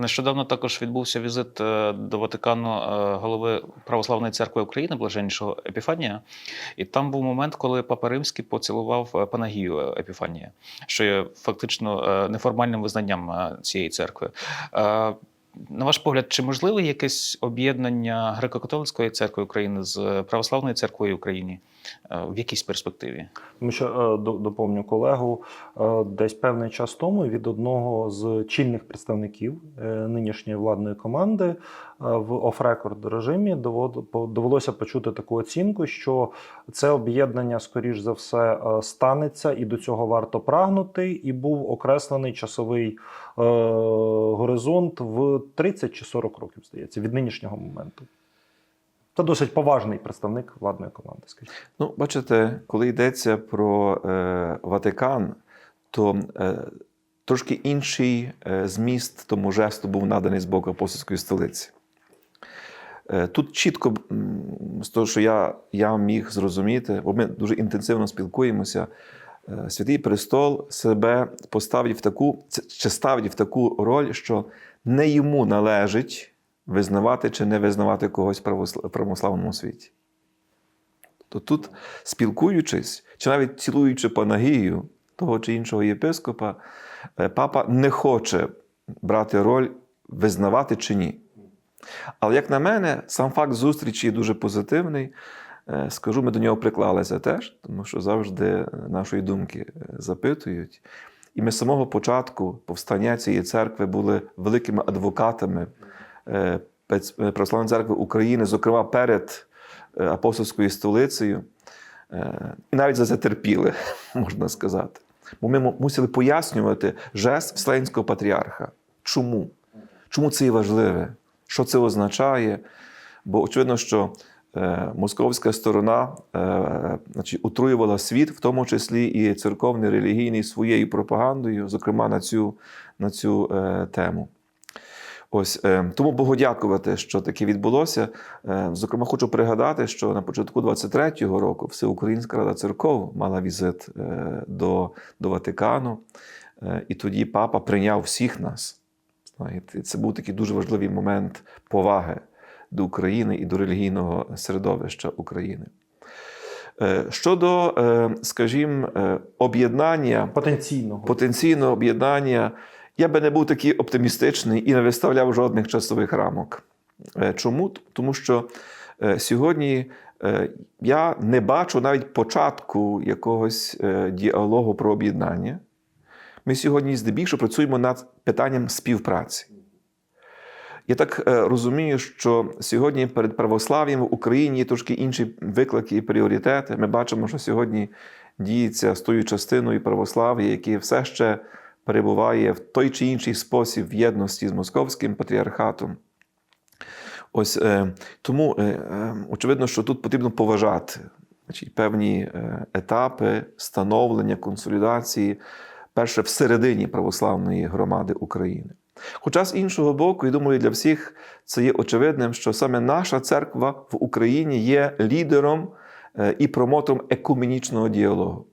Нещодавно також відбувся візит е, до Ватикану е, голови Православної церкви України, блаженнішого Епіфанія. І там був момент, коли Папа Римський поцілував е, Панагію Епіфанія, що є фактично неформальним визнанням цієї церкви. На ваш погляд, чи можливе якесь об'єднання греко-католицької церкви України з православною церквою України е, в якійсь перспективі? Тому що е, до- доповню колегу, е, десь певний час тому від одного з чільних представників нинішньої владної команди в оф-рекорд режимі довелося почути таку оцінку, що це об'єднання, скоріш за все, станеться, і до цього варто прагнути. І був окреслений часовий горизонт в 30 чи 40 років, здається, від нинішнього моменту. Це досить поважний представник владної команди, скажімо. Ну, бачите, коли йдеться про е, Ватикан, то е, трошки інший е, зміст тому жесту був наданий з боку апостольської столиці. Е, тут чітко, з того, що я, я міг зрозуміти, бо ми дуже інтенсивно спілкуємося, е, Святий Престол себе поставить в таку, чи ставить в таку роль, що не йому належить визнавати чи не визнавати когось в православному світі. То тут, спілкуючись, чи навіть цілуючи панагію того чи іншого єпископа, е, папа не хоче брати роль визнавати чи ні. Але, як на мене, сам факт зустрічі дуже позитивний. Е, Скажу, ми до нього приклалися теж, тому що завжди нашої думки е, запитують. І ми з самого початку повстання цієї церкви були великими адвокатами е, е, Православної церкви України, зокрема перед е, апостольською столицею. Е, І навіть за це терпіли, можна сказати. Бо ми мусили пояснювати жест Вселенського патріарха. Чому? Чому це важливе? Що це означає? Бо очевидно, що е, московська сторона е, значить, утруювала світ, в тому числі і церковний, релігійний, своєю пропагандою, зокрема на цю, на цю е, тему. Ось е, тому Богу дякувати, що таке відбулося. Е, зокрема, хочу пригадати, що на початку 23-го року Всеукраїнська рада церков мала візит е, до, до Ватикану, е, і тоді папа прийняв всіх нас. Це був такий дуже важливий момент поваги до України і до релігійного середовища України. Е, Щодо, е, скажімо, е, об'єднання Потенційного. потенційного об'єднання, я би не був такий оптимістичний і не виставляв жодних часових рамок. Чому? Тому що сьогодні я не бачу навіть початку якогось діалогу про об'єднання. Ми сьогодні здебільшого працюємо над питанням співпраці. Я так е, розумію, що сьогодні перед православ'ям в Україні є трошки інші виклики і пріоритети. Ми бачимо, що сьогодні діється з тою частиною православ'я, яке все ще перебуває в той чи інший спосіб в єдності з московським патріархатом. Ось е, тому е, очевидно, що тут потрібно поважати значить, певні етапи становлення, консолідації, перше всередині православної громади України. Хоча з іншого боку, я думаю, для всіх це є очевидним, що саме наша церква в Україні є лідером е, і промотом екуменічного діалогу.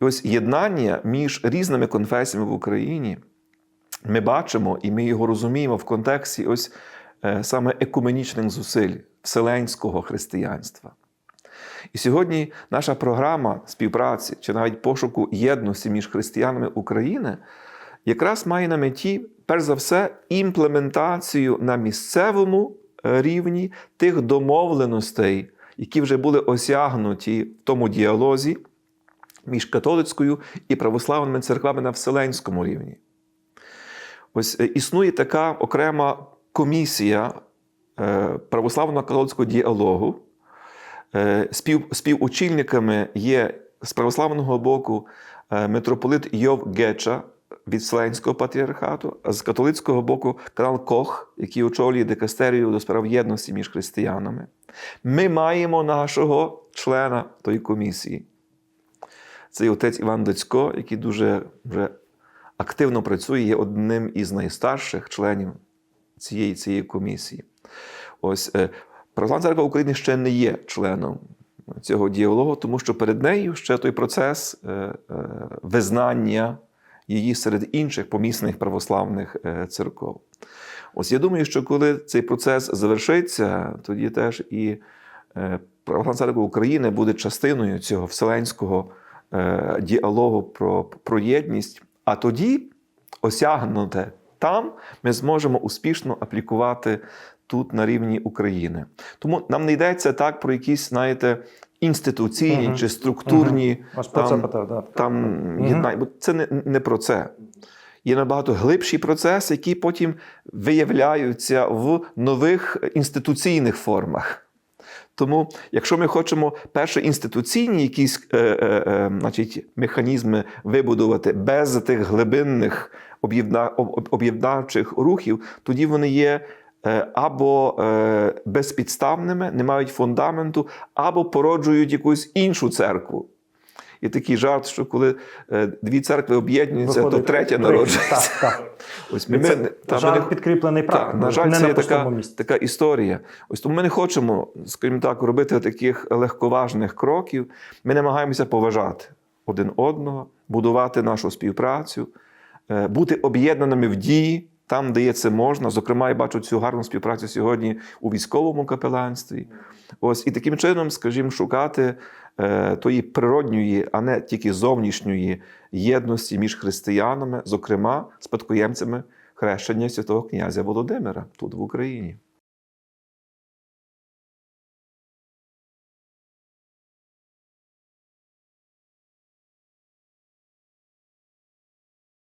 І ось єднання між різними конфесіями в Україні ми бачимо і ми його розуміємо в контексті ось е, саме екуменічних зусиль вселенського християнства. І сьогодні наша програма співпраці чи навіть пошуку єдності між християнами України якраз має на меті, перш за все, імплементацію на місцевому е, рівні тих домовленостей, які вже були осягнуті в тому діалозі між католицькою і православними церквами на вселенському рівні. Ось е, існує така окрема комісія е, православно-католицького діалогу. Спів, співочільниками є з православного боку митрополит Йов Геча від Вселенського патріархату, а з католицького боку канал Кох, який очолює дикастерію до справ єдності між християнами. Ми маємо нашого члена тої комісії. Це отець Іван Дацько, який дуже вже активно працює, є одним із найстарших членів цієї, цієї комісії. Ось е, Православна церква України ще не є членом цього діалогу, тому що перед нею ще той процес е, е, визнання її серед інших помісних православних е, церков. Ось я думаю, що коли цей процес завершиться, тоді теж і е, Православна церква України буде частиною цього вселенського е, діалогу про, про єдність. А тоді, осягнуте там, ми зможемо успішно аплікувати тут на рівні України. Тому нам не йдеться так про якісь, знаєте, інституційні Мгм. чи структурні це там. Да. там Мгм. єднання. Бо це не, не про це. Є набагато глибші процеси, які потім виявляються в нових інституційних формах. Тому, якщо ми хочемо перше інституційні якісь е, е, е, значить, механізми вибудувати без тих глибинних об'єдна- об'єднавчих рухів, тоді вони є або е, безпідставними, не мають фундаменту, або породжують якусь іншу церкву. І такий жарт, що коли е, дві церкви об'єднуються, то третя народжується. Так, так. Ось ми, Це ми, та, ми жарт не- підкріплений практикою. на жаль, не це на є така, місці. така історія. Ось тому ми не хочемо, скажімо так, робити таких легковажних кроків. Ми намагаємося поважати один одного, будувати нашу співпрацю, е, бути об'єднаними в дії. Там, де є це можна, зокрема, я бачу цю гарну співпрацю сьогодні у військовому капеланстві. Ось і таким чином, скажімо, шукати е, тої природньої, а не тільки зовнішньої єдності між християнами, зокрема спадкоємцями хрещення святого князя Володимира тут в Україні.